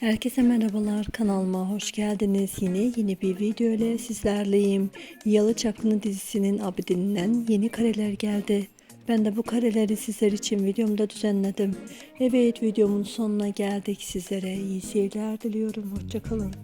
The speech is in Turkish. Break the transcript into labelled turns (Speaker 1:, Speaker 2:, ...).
Speaker 1: Herkese merhabalar kanalıma hoş geldiniz. Yine yeni bir video ile sizlerleyim. Yalı Çapkını dizisinin Abidin'den yeni kareler geldi. Ben de bu kareleri sizler için videomda düzenledim. Evet videomun sonuna geldik. Sizlere iyi seyirler diliyorum. Hoşçakalın.